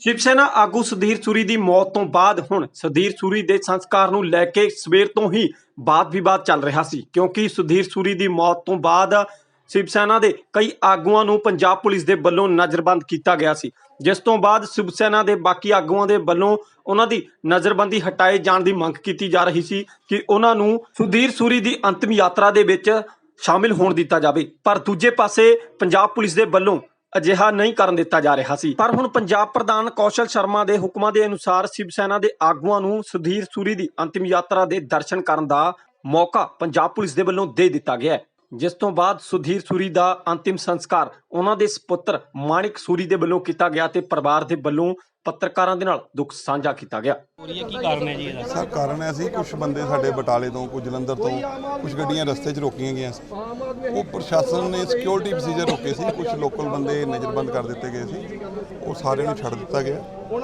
ਸ਼ਿਵ ਸੈਨਾ ਆਗੂ ਸੁਧੀਰ ਸੂਰੀ ਦੀ ਮੌਤ ਤੋਂ ਬਾਅਦ ਹੁਣ ਸੁਧੀਰ ਸੂਰੀ ਦੇ ਸੰਸਕਾਰ ਨੂੰ ਲੈ ਕੇ ਸਵੇਰ ਤੋਂ ਹੀ ਬਾਤ ਵਿਵਾਦ ਚੱਲ ਰਿਹਾ ਸੀ, ਕਿਉਂਕਿ ਸੁਧੀਰ ਸੂਰੀ ਦੀ ਮੌਤ ਤੋਂ ਬਾਅਦ ਸ਼ਿਵ ਸੈਨਾ ਦੇ ਕਈ ਆਗੂਆਂ ਨੂੰ ਪੰਜਾਬ ਪੁਲਿਸ ਦੇ ਵੱਲੋਂ ਨਜ਼ਰਬੰਦ ਕੀਤਾ ਗਿਆ ਸੀ। ਜਿਸ ਤੋਂ ਬਾਅਦ ਸ਼ਿਵ ਸੈਨਾ ਦੇ ਬਾਕੀ ਆਗੂਆਂ ਦੇ ਵੱਲੋਂ ਉਹਨਾਂ ਦੀ ਨਜ਼ਰਬੰਦੀ ਹਟਾਏ ਜਾਣ ਦੀ ਮੰਗ ਕੀਤੀ ਜਾ ਰਹੀ ਸੀ ਕਿ ਉਹਨਾਂ ਨੂੰ ਸੁਧੀਰ ਸੂਰੀ ਦੀ ਅੰਤਿਮ ਯਾਤਰਾ ਦੇ ਵਿੱਚ ਸ਼ਾਮਿਲ ਹੋਣ ਦਿੱਤਾ ਜਾਵੇ। ਪਰ ਦੂਜੇ ਪਾਸੇ ਪੰਜਾਬ ਪੁਲਿਸ ਦੇ ਵੱਲੋਂ ਅਜਿਹਾ ਨਹੀਂ ਕਰਨ ਦਿੱਤਾ ਜਾ ਰਿਹਾ ਸੀ। ਪਰ ਹੁਣ ਪੰਜਾਬ ਪ੍ਰਧਾਨ ਕੌਸ਼ਲ ਸ਼ਰਮਾ ਦੇ ਹੁਕਮਾਂ ਦੇ ਅਨੁਸਾਰ ਸ਼ਿਵ ਸੈਨਾ ਦੇ ਆਗੂਆਂ ਨੂੰ ਸੁਧੀਰ ਸੂਰੀ ਦੀ ਅੰਤਿਮ ਯਾਤਰਾ ਦੇ ਦਰਸ਼ਨ ਕਰਨ ਦਾ ਮੌਕਾ ਪੰਜਾਬ ਪੁਲਿਸ ਦੇ ਵੱਲੋਂ ਦੇ ਦਿੱਤਾ ਗਿਆ ਹੈ। ਜਿਸ ਤੋਂ ਬਾਅਦ ਸੁਧੀਰ ਸੂਰੀ ਦਾ ਅੰਤਿਮ ਸੰਸਕਾਰ ਉਹਨਾਂ ਦੇ ਸੁਪੁੱਤਰ ਮਾਣਿਕ ਸੂਰੀ ਦੇ ਵੱਲੋਂ ਕੀਤਾ ਗਿਆ ਤੇ ਪਰਿਵਾਰ ਦੇ ਵੱਲੋਂ ਪੱਤਰਕਾਰਾਂ ਦੇ ਨਾਲ ਦੁੱਖ ਸਾਂਝਾ ਕੀਤਾ ਗਿਆ। ਹੋ ਹੈ ਕੀ ਕਾਰਨ ਹੈ ਜੀ ਇਹਦਾ? ਸਰ ਕਾਰਨ ਹੈ ਸੀ ਕੁਝ ਬੰਦੇ ਸਾਡੇ ਬਟਾਲੇ ਤੋਂ ਕੁਝ ਜਲੰਧਰ ਤੋਂ ਕੁਝ ਗੱਡੀਆਂ ਰਸਤੇ 'ਚ ਰੋਕੀਆਂ ਗਈਆਂ ਸੀ। ਉਹ ਪ੍ਰਸ਼ਾਸਨ ਨੇ ਸਿਕਿਉਰਿਟੀ ਪ੍ਰੋਸੀਜਰ ਰੋਕੇ ਸੀ ਕੁਝ ਲੋਕਲ ਬੰਦੇ ਨਜ਼ਰਬੰਦ ਕਰ ਦਿੱਤੇ ਗਏ ਸੀ। ਉਹ ਸਾਰਿਆਂ ਨੂੰ ਛੱਡ ਦਿੱਤਾ ਗਿਆ।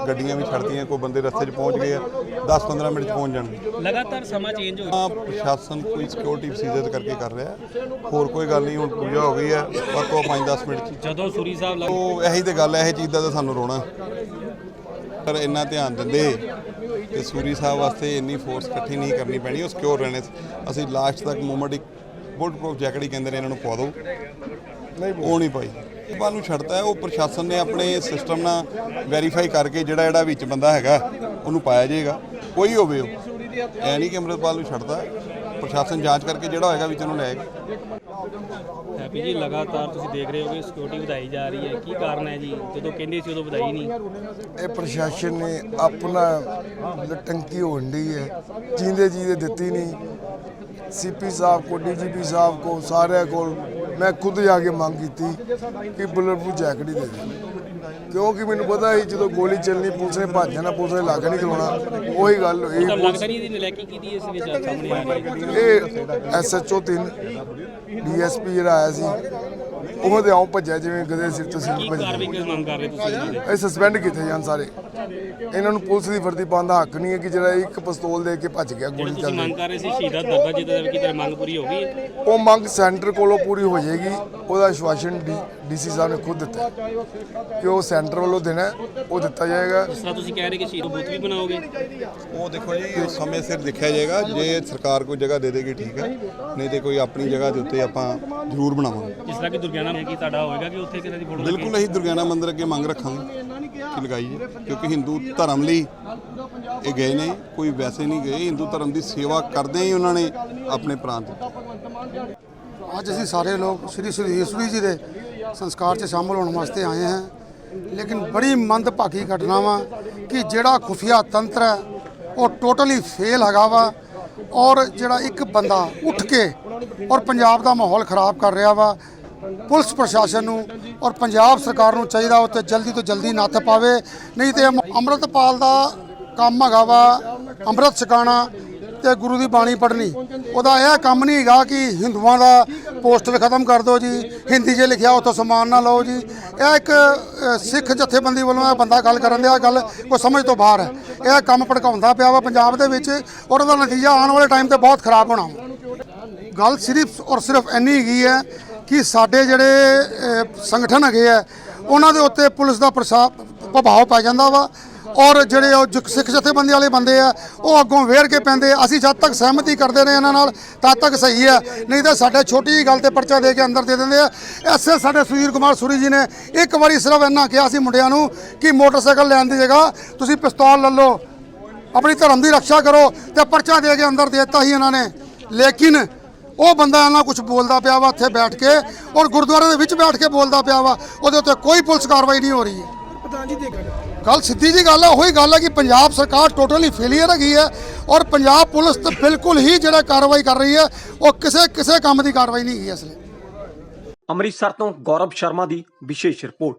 ਗੱਡੀਆਂ ਵੀ ਛੱਡਤੀਆਂ ਕੋਈ ਬੰਦੇ ਰਸਤੇ 'ਚ ਪਹੁੰਚ ਗਏ ਆ। 10-15 ਮਿੰਟ 'ਚ ਪਹੁੰਚ ਜਾਣਗੇ। ਲਗਾਤਾਰ ਸਮਾਂ ਚੇਂਜ ਹੋ ਤਾਂ ਪ੍ਰਸ਼ਾਸਨ ਕੋਈ ਸਿਕਿਉਰਿਟੀ ਪ੍ਰੋਸੀਜਰ ਕਰਕੇ ਕਰ ਰਿਹਾ। ਹੈ। ਹੋਰ ਕੋਈ ਗੱਲ ਨਹੀਂ ਹੁਣ ਪੂਜਾ ਹੋ ਗਈ ਹੈ ਵੱਧ ਤੋਂ 5-10 ਮਿੰਟ 'ਚ। ਜਦੋਂ ਸੂਰੀ ਸਾਹਿਬ ਲੱਗ ਉਹ ਇਹੀ ਤੇ ਗੱਲ ਹੈ ਇਹ ਚੀਜ਼ ਦਾ ਤਾਂ ਸਾਨੂੰ ਰੋਣਾ। ਪਰ ਇੰਨਾ ਧਿਆਨ ਦਿੰਦੇ ਤੇ ਸੂਰੀ ਸਾਹਿਬ ਵਾਸਤੇ ਇੰਨੀ ਫੋਰਸ ਇਕੱਠੀ ਨਹੀਂ ਕਰਨੀ ਪੈਣੀ ਉਹ ਸਿਕਿਉਰ ਰਹਿਣੇ। ਅਸੀਂ ਲਾਸਟ ਤੱਕ ਮੂਵਮੈਂਟ ਇੱਕ ਬੁਲਟ ਪ੍ਰੂਫ ਜੈਕਟ ਹੀ ਕਹਿੰਦੇ ਨੇ ਇਹਨਾਂ ਨੂੰ ਪਵਾ ਦਿਓ। ਨਹੀਂ ਉਹ ਨਹੀਂ ਪਾਈ। ਇਹ ਨੂੰ ਛੱਡਤਾ ਹੈ ਉਹ ਪ੍ਰਸ਼ਾਸਨ ਨੇ ਆਪਣੇ ਸਿਸਟਮ ਨਾਲ ਵੈਰੀਫਾਈ ਕਰਕੇ ਜਿਹੜਾ ਜਿਹੜਾ ਵਿੱਚ ਬੰਦਾ ਹੈਗਾ ਉਹਨੂੰ ਪਾਇਆ ਜਾਏਗਾ। ਕੋਈ ਹੋਵੇ ਉਹ। ਐ ਨਹੀਂ ਕਿ ਅੰਮ੍ਰਿਤਪਾਲ ਨੂੰ ਛੱਡਦਾ। ਪ੍ਰਸ਼ਾਸਨ ਜਾਂਚ ਕਰਕੇ ਜਿਹੜਾ ਹੋਏਗਾ ਵਿੱਚ ਉਹਨੂੰ ਲਿਆਏਗਾ ਹੈਪੀ ਜੀ ਲਗਾਤਾਰ ਤੁਸੀਂ ਦੇਖ ਰਹੇ ਹੋ ਕਿ ਸਿਕਿਉਰਿਟੀ ਵਧਾਈ ਜਾ ਰਹੀ ਹੈ। ਕੀ ਕਾਰਨ ਹੈ ਜੀ? ਜਦੋਂ ਕਹਿੰਦੇ ਸੀ ਉਦੋਂ ਵਧਾਈ ਨਹੀਂ। ਇਹ ਪ੍ਰਸ਼ਾਸਨ ਨੇ ਆਪਣਾ ਲਟੰਕੀ ਹੋਣ ਡਈ ਹੈ। ਜਿੰਦੇ ਜੀਦੇ ਦਿੱਤੀ ਨਹੀਂ। ਸੀਪੀ ਸਾਹਿਬ ਕੋ ਡੀਜੀਪੀ ਸਾਹਿਬ ਕੋ ਸਾਰਿਆਂ ਕੋਲ ਮੈਂ ਖੁਦ ਜਾ ਕੇ ਮੰਗ ਕੀਤੀ ਕਿ ਬੁਲਟ ਪ੍ਰੂਫ ਜੈਕਟ ਹੀ ਦੇ ਦੇ ਕਿਉਂਕਿ ਮੈਨੂੰ ਪਤਾ ਸੀ ਜਦੋਂ ਗੋਲੀ ਚੱਲਣੀ ਪੁਲਿਸ ਨੇ ਭੱਜ ਜਾਣਾ ਪੁਲਿਸ ਨੇ ਲੱਗ ਨਹੀਂ ਖਲੋਣਾ। ਉਹੀ ਗੱਲ ਹੋਈ। ਤੁਹਾਨੂੰ ਲੱਗਦਾ ਨਹੀਂ ਇਹਦੀ ਨਲਾਇਕੀ ਕੀਤੀ ਇਸ ਵਿੱਚ ਸਾਹਮਣੇ ਆ ਰਹੀ ਹੈ ਇਹ ਐਸਐਚਓ 3 ਡੀਐਸਪੀ ਜਿਹੜਾ ਆਇਆ ਸੀ ਉਹਦੇ ਆਉਂ ਭੱਜਿਆ ਜਿਵੇਂ ਗਧੇ ਸਿਰ ਤੋਂ ਸਿੰਘ ਕੀ ਭੱਜਦੇ ਕਾਰਵਾਈ ਕਿਸ ਮੰਗ ਕਰ ਰਹੇ ਤੁਸੀਂ ਇਹਨਾਂ ਦੇ ਇਹ ਸਸਪੈਂਡ ਕੀਤੇ ਜਾਣ ਸਾਰੇ। ਇਹਨਾਂ ਨੂੰ ਪੁਲਿਸ ਦੀ ਵਰਦੀ ਪਾਉਣ ਦਾ ਹੱਕ ਨਹੀਂ ਹੈ ਕਿ ਜਿਹੜਾ ਇੱਕ ਪਿਸਤੌਲ ਦੇ ਕੇ ਭੱਜ ਗਿਆ ਗੋਲੀ ਤੁਸੀਂ ਚੱਲਦੀ। ਮੰਗ ਕਰ ਰਹੇ ਸੀ ਸ਼ਹੀਦਾਂ ਦਾ ਕੀ ਤੇਰੀ ਮੰਗ ਪੂਰੀ ਹੋ ਗਈ? ਹੈ? ਉਹ ਮੰਗ ਸੈਂਟਰ ਕੋਲੋਂ ਪੂਰੀ ਹੋ ਜਾਏਗੀ। ਉਹਦਾ ਆਸ਼ਵਾਸਨ ਡੀਸੀ ਸਾਹਿਬ ਨੇ ਖੁਦ ਦਿੱਤਾ ਹੈ ਕਿ ਉਹ ਸੈਂਟਰ ਵੱਲੋਂ ਦੇਣਾ ਉਹ ਦਿੱਤਾ ਜਾਏਗਾ। ਜਿਸ ਤਰ੍ਹਾਂ ਤੁਸੀਂ ਕਹਿ ਰਹੇ ਕਿ ਨੂੰ ਬੂਥ ਵੀ ਬਣਾਓਗੇ? ਉਹ ਦੇਖੋ ਜੀ ਉਹ ਸਮੇਂ ਸਿਰ ਦੇਖਿਆ ਜਾਏਗਾ ਜੇ ਸਰਕਾਰ ਕੋਈ ਜਗ੍ਹਾ ਦੇ ਦੇਗੀ ਠੀਕ ਹੈ। ਨਹੀਂ ਤੇ ਕੋਈ ਆਪਣੀ ਜਗ੍ਹਾ ਦੇ ਉੱਤੇ ਆਪਾਂ ਜ਼ਰੂਰ ਬਣਾਵਾਂਗੇ। ਜਿਸ ਤਰ੍ਹਾਂ ਕਿ ਦੁਰਗਿਆਨਾ ਹੈ ਕਿ ਤੁਹਾਡਾ ਹੋਏਗਾ ਕਿ ਉੱਥੇ ਕਿਸੇ ਦੀ ਫੋਟੋ ਬਿਲਕੁਲ ਅਸੀਂ ਦੁਰਗਿਆਨਾ ਮੰਦਿਰ ਅੱਗੇ ਮੰਗ ਰੱਖਾਂਗੇ ਕਿ ਲਗਾਈਏ ਕਿਉਂਕਿ ਹਿੰਦੂ ਧਰਮ ਲਈ ਇਹ ਗਏ ਨੇ ਕੋਈ ਵੈਸੇ ਨਹੀਂ ਗਏ ਹਿੰਦੂ ਧਰਮ ਦੀ ਸੇਵਾ ਕਰਦੇ ਹੀ ਉਹਨਾਂ ਨੇ ਆਪਣੇ ਪ੍ਰਾਂਤ ਦਿੱਤਾ ਅੱਜ ਅਸੀਂ ਸਾਰੇ ਲੋਕ ਸ੍ਰੀ ਸੁਧੀਰ ਜੀ ਦੇ ਸੰਸਕਾਰ 'ਚ ਸ਼ਾਮਲ ਹੋਣ ਵਾਸਤੇ ਆਏ ਹਾਂ। ਲੇਕਿਨ ਬੜੀ ਮੰਦਭਾਗੀ ਘਟਨਾ ਵਾ ਕਿ ਜਿਹੜਾ ਖੁਫੀਆ ਤੰਤਰ ਹੈ, ਉਹ ਟੋਟਲੀ ਫੇਲ ਹੈਗਾ ਵਾ ਔਰ ਜਿਹੜਾ ਇੱਕ ਬੰਦਾ ਉੱਠ ਕੇ ਔਰ ਪੰਜਾਬ ਦਾ ਮਾਹੌਲ ਖਰਾਬ ਕਰ ਰਿਹਾ ਵਾ, ਪੁਲਿਸ ਪ੍ਰਸ਼ਾਸਨ ਨੂੰ ਔਰ ਪੰਜਾਬ ਸਰਕਾਰ ਨੂੰ ਚਾਹੀਦਾ ਉੱਤੇ ਜਲਦੀ ਤੋਂ ਜਲਦੀ ਨੱਥ ਪਾਵੇ। ਨਹੀਂ ਤੇ ਅੰਮ੍ਰਿਤਪਾਲ ਦਾ ਕੰਮ ਹੈਗਾ ਵਾ, ਅੰਮ੍ਰਿਤ ਛਕਾਣਾ ਤੇ ਗੁਰੂ ਦੀ ਬਾਣੀ ਪੜ੍ਹਨੀ। ਉਹਦਾ ਇਹ ਕੰਮ ਨਹੀਂ ਹੈਗਾ ਕਿ ਹਿੰਦੂਆਂ ਦਾ ਪੋਸਟਰ ਖਤਮ ਕਰ ਦਿਓ ਜੀ, ਹਿੰਦੀ 'ਚ ਲਿਖਿਆ ਉੱਥੋਂ ਸਮਾਨ ਨਾ ਲਓ ਜੀ। ਇਹ ਇੱਕ ਸਿੱਖ ਜਥੇਬੰਦੀ ਵੱਲੋਂ ਇਹ ਬੰਦਾ ਗੱਲ ਕਰਨ ਦੇ ਦਿਆ, ਗੱਲ ਕੋਈ ਸਮਝ ਤੋਂ ਬਾਹਰ ਹੈ। ਇਹ ਕੰਮ ਭੜਕਾਉਂਦਾ ਪਿਆ ਵਾ ਪੰਜਾਬ ਦੇ ਵਿੱਚ ਔਰ ਉਹਦਾ ਨਤੀਜਾ ਆਉਣ ਵਾਲੇ ਟਾਈਮ ਤੇ ਬਹੁਤ ਖਰਾਬ ਹੋਣਾ ਵਾ। ਗੱਲ ਸਿਰਫ ਔਰ ਸਿਰਫ ਇੰਨੀ ਹੈਗੀ ਹੈ ਕਿ ਸਾਡੇ ਜਿਹੜੇ ਸੰਗਠਨ ਹੈਗੇ ਆ, ਉਹਨਾਂ ਦੇ ਉੱਤੇ ਪੁਲਿਸ ਦਾ ਪ੍ਰਸਾ- ਪ੍ਰਭਾਵ ਪੈ ਜਾਂਦਾ ਵਾ। ਔਰ ਜਿਹੜੇ ਉਹ ਜੁ- ਸਿੱਖ ਜਥੇਬੰਦੀ ਵਾਲੇ ਬੰਦੇ ਆ, ਉਹ ਅੱਗੋਂ ਵੇਰ ਕੇ ਪੈਂਦੇ ਅਸੀਂ ਜਦ ਤੱਕ ਸਹਿਮਤੀ ਕਰਦੇ ਨੇ ਇਹਨਾਂ ਨਾਲ, ਤਦ ਤੱਕ ਸਹੀ ਹੈ। ਨਹੀਂ ਤਾਂ ਸਾਡੇ ਛੋਟੀ ਜਿਹੀ ਗੱਲ ਤੇ ਪਰਚਾ ਦੇ ਕੇ ਅੰਦਰ ਦੇ ਦਿੰਦੇ ਆ। ਐਸੇ ਸਾਡੇ ਸੁਧੀਰ ਕੁਮਾਰ ਸੂਰੀ ਜੀ ਨੇ ਇੱਕ ਵਾਰੀ ਸਿਰਫ ਇੰਨਾ ਕਿਹਾ ਸੀ ਮੁੰਡਿਆਂ ਨੂੰ ਕਿ ਮੋਟਰਸਾਈਕਲ ਲੈਣ ਦੀ ਜਗ੍ਹਾ ਤੁਸੀਂ ਪਿਸਤੌਲ ਲੈ ਲਓ। ਆਪਣੀ ਧਰਮ ਦੀ ਰੱਖਿਆ ਕਰੋ ਤੇ ਪਰਚਾ ਦੇ ਕੇ ਅੰਦਰ ਦੇ ਦਿੱਤਾ ਸੀ ਇਹਨਾਂ ਨੇ। ਲੇਕਿਨ ਉਹ ਬੰਦਾ ਇਹਨਾਂ ਕੁਝ ਬੋਲਦਾ ਪਿਆ ਵਾ ਇੱਥੇ ਬੈਠ ਕੇ ਔਰ ਗੁਰਦੁਆਰੇ ਦੇ ਵਿੱਚ ਬੈਠ ਕੇ ਬੋਲਦਾ ਪਿਆ ਵਾ, ਉਹਦੇ ਉੱਤੇ ਕੋਈ ਪੁਲਿਸ ਕਾਰਵਾਈ ਨਹੀਂ ਹੋ ਰਹੀ। ਹੈ ਗੱਲ ਸਿੱਧੀ ਜੀ ਗੱਲ ਹੈ ਉਹੀ ਗੱਲ ਹੈ ਕਿ ਪੰਜਾਬ ਸਰਕਾਰ ਟੋਟਲੀ ਫੇਲੀਅਰ ਹੈਗੀ ਹੈ ਔਰ ਪੰਜਾਬ ਪੁਲਿਸ ਤੇ ਬਿਲਕੁਲ ਹੀ ਜਿਹੜਾ ਕਾਰਵਾਈ ਕਰ ਰਹੀ ਹੈ ਉਹ ਕਿਸੇ ਕਿਸੇ ਕੰਮ ਦੀ ਕਾਰਵਾਈ ਨਹੀਂ ਹੈਗੀ ਇਸ ਲਈ। ਅੰਮ੍ਰਿਤਸਰ ਤੋਂ ਗੌਰਵ ਸ਼ਰਮਾ ਦੀ ਵਿਸ਼ੇਸ਼ ਰਿਪੋਰਟ।